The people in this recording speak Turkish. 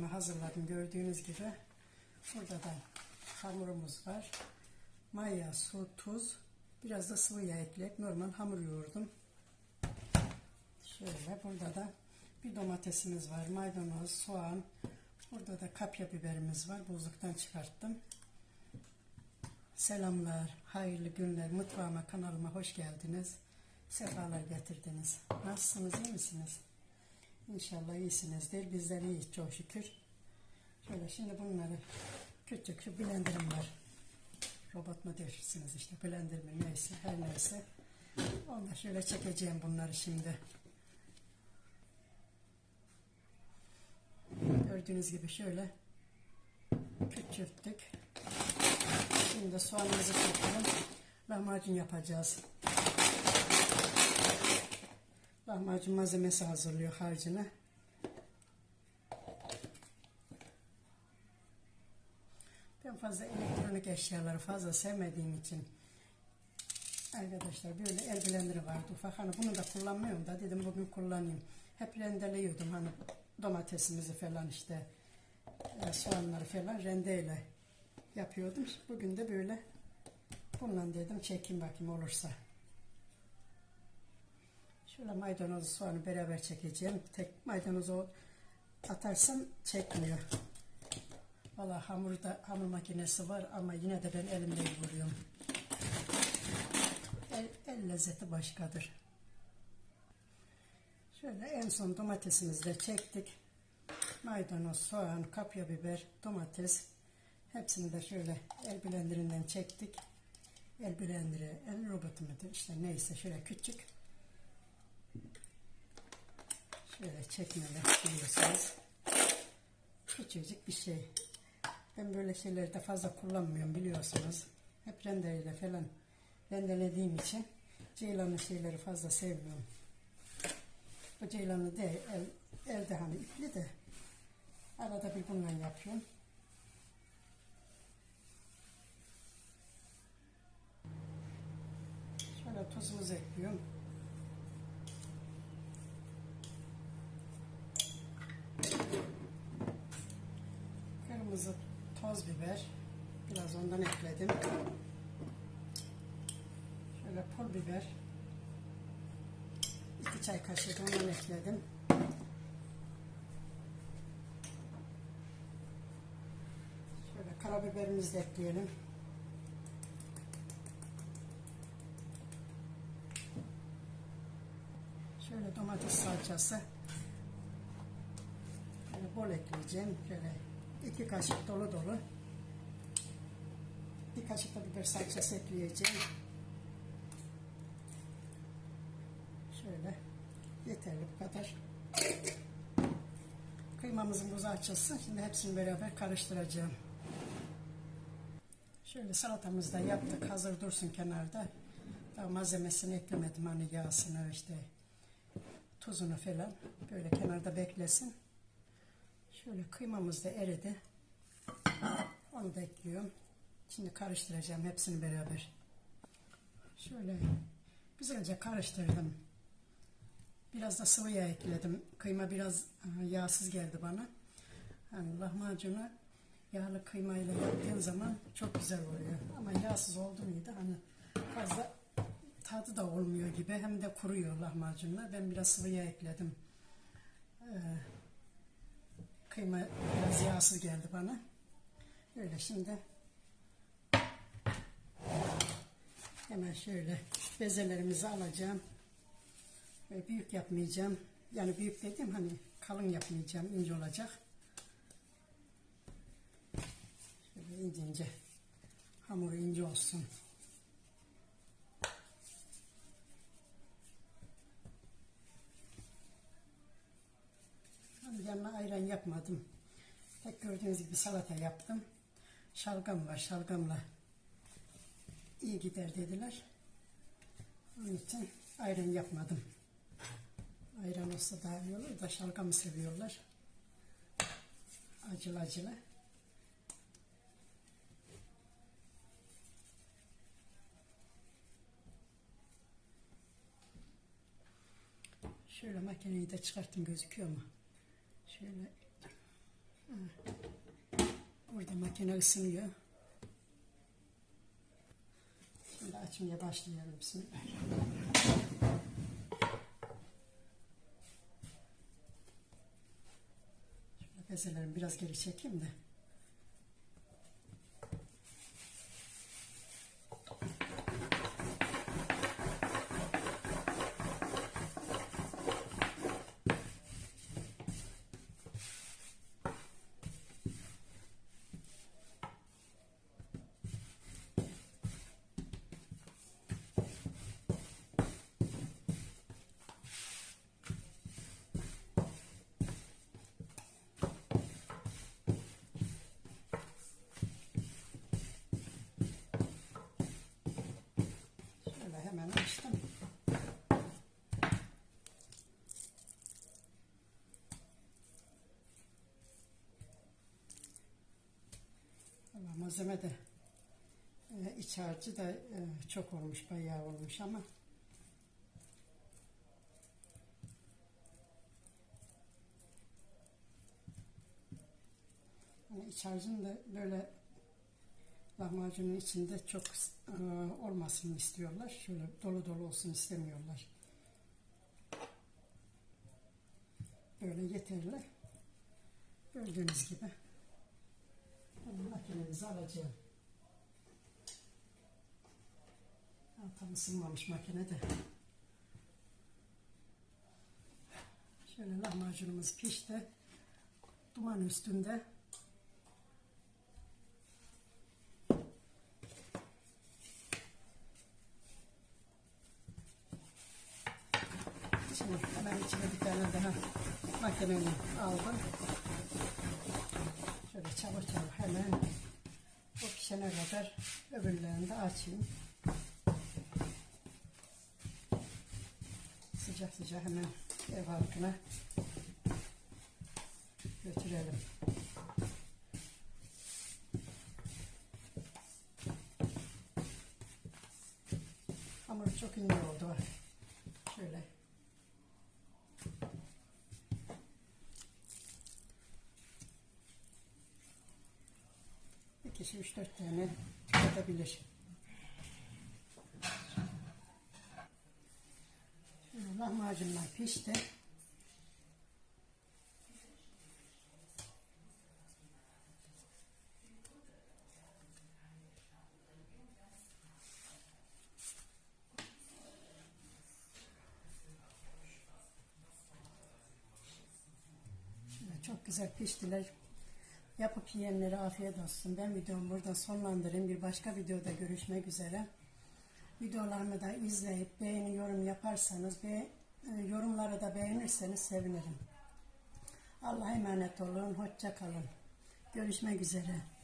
Malzemelerimi hazırladım gördüğünüz gibi. Burada da hamurumuz var. Maya, su, tuz, biraz da sıvı yağ ekleyip normal hamur yoğurdum. Şöyle burada da bir domatesimiz var, maydanoz, soğan. Burada da kapya biberimiz var. Buzluktan çıkarttım. Selamlar, hayırlı günler. Mutfağıma, kanalıma hoş geldiniz. Sefalar getirdiniz. Nasılsınız, iyi misiniz? İnşallah iyisinizdir. Bizler iyiyiz çok şükür. Şöyle şimdi bunları küçük şu blenderım var. Robot mu dersiniz işte blender mi neyse her neyse. Onu da şöyle çekeceğim bunları şimdi. Gördüğünüz gibi şöyle küçülttük. Şimdi soğanımızı çekelim. Lahmacun yapacağız. Lahmacun malzemesi hazırlıyor harcını. Fazla elektronik eşyaları fazla sevmediğim için arkadaşlar böyle el blenderı vardı ufak hani bunu da kullanmıyorum da dedim bugün kullanayım. Hep rendeliyordum hani domatesimizi falan işte e, soğanları falan rendeyle yapıyordum. Bugün de böyle bundan dedim çekeyim bakayım olursa. Şöyle maydanozu soğanı beraber çekeceğim. Tek maydanozu atarsam çekmiyor. Valla hamurda hamur makinesi var ama yine de ben elimle vuruyorum. El, el lezzeti başkadır. Şöyle en son domatesimizi de çektik. Maydanoz, soğan, kapya biber, domates hepsini de şöyle el blenderinden çektik. El blenderi, el robotu mudur işte neyse şöyle küçük. Şöyle çekmeler biliyorsunuz. Küçücük bir şey. Ben böyle şeyleri de fazla kullanmıyorum biliyorsunuz. Hep rendeyle falan rendelediğim için ceylanlı şeyleri fazla sevmiyorum. Bu ceylanlı değil, el, elde hani ipli de arada bir bundan yapıyorum. Şöyle tuzumuzu ekliyorum. Kırmızı toz biber. Biraz ondan ekledim. Şöyle pul biber. iki çay kaşığı da ondan ekledim. Şöyle karabiberimizi de ekleyelim. Şöyle domates salçası. Şöyle bol ekleyeceğim. Şöyle iki kaşık dolu dolu. Bir kaşık da biber salçası ekleyeceğim. Şöyle yeterli bu kadar. Kıymamızın buzu açılsın. Şimdi hepsini beraber karıştıracağım. Şöyle salatamızı da yaptık. Hazır dursun kenarda. Daha malzemesini eklemedim. Hani yağsını işte tuzunu falan. Böyle kenarda beklesin. Şöyle kıymamız da eridi. Onu da ekliyorum. Şimdi karıştıracağım hepsini beraber. Şöyle güzelce karıştırdım. Biraz da sıvı yağ ekledim. Kıyma biraz e, yağsız geldi bana. Hani lahmacunu yağlı kıymayla yaptığın zaman çok güzel oluyor. Ama yağsız oldu muydu hani fazla tadı da olmuyor gibi hem de kuruyor lahmacunlar. Ben biraz sıvı yağ ekledim. Ee, kıyma biraz yağsız geldi bana. Öyle şimdi hemen şöyle bezelerimizi alacağım. Böyle büyük yapmayacağım. Yani büyük dediğim hani kalın yapmayacağım. ince olacak. Şöyle ince ince. Hamuru ince olsun. Yanına ayran yapmadım. Tek gördüğünüz gibi salata yaptım. Şalgam var. Şalgamla iyi gider dediler. Onun için ayran yapmadım. Ayran olsa daha iyi olur da şalgamı seviyorlar. Acılı acılı. Şöyle makineyi de çıkarttım gözüküyor mu? Şöyle Burada makine ısınıyor. Şimdi açmaya başlayalım. Bismillah. Şöyle bezelerimi biraz geri çekeyim de. Şöyle hemen açtım. Valla malzeme de e, iç harcı da e, çok olmuş, bayağı olmuş ama yani iç harcın da böyle lahmacunun içinde çok e, olmasını istiyorlar. Şöyle dolu dolu olsun istemiyorlar. Böyle yeterli. Gördüğünüz gibi. Hemen makinemizi alacağım. Ha, tam ısınmamış makine. Şöyle lahmacunumuz pişti. Duman üstünde. Şimdi hemen içine bir tane daha. Şöyle çabuk çabuk hemen o pişene kadar öbürlerini de açayım. Sıcak sıcak hemen ev halkına götürelim. Hamur çok ince oldu. Şöyle Bir kişi üç dört tane tüketilebilir. Şöyle lahmacunlar pişti. Çok güzel piştiler. Yapıp yiyenlere afiyet olsun. Ben videomu burada sonlandırayım. Bir başka videoda görüşmek üzere. Videolarımı da izleyip beğeni yorum yaparsanız ve yorumları da beğenirseniz sevinirim. Allah'a emanet olun. Hoşça kalın. Görüşmek üzere.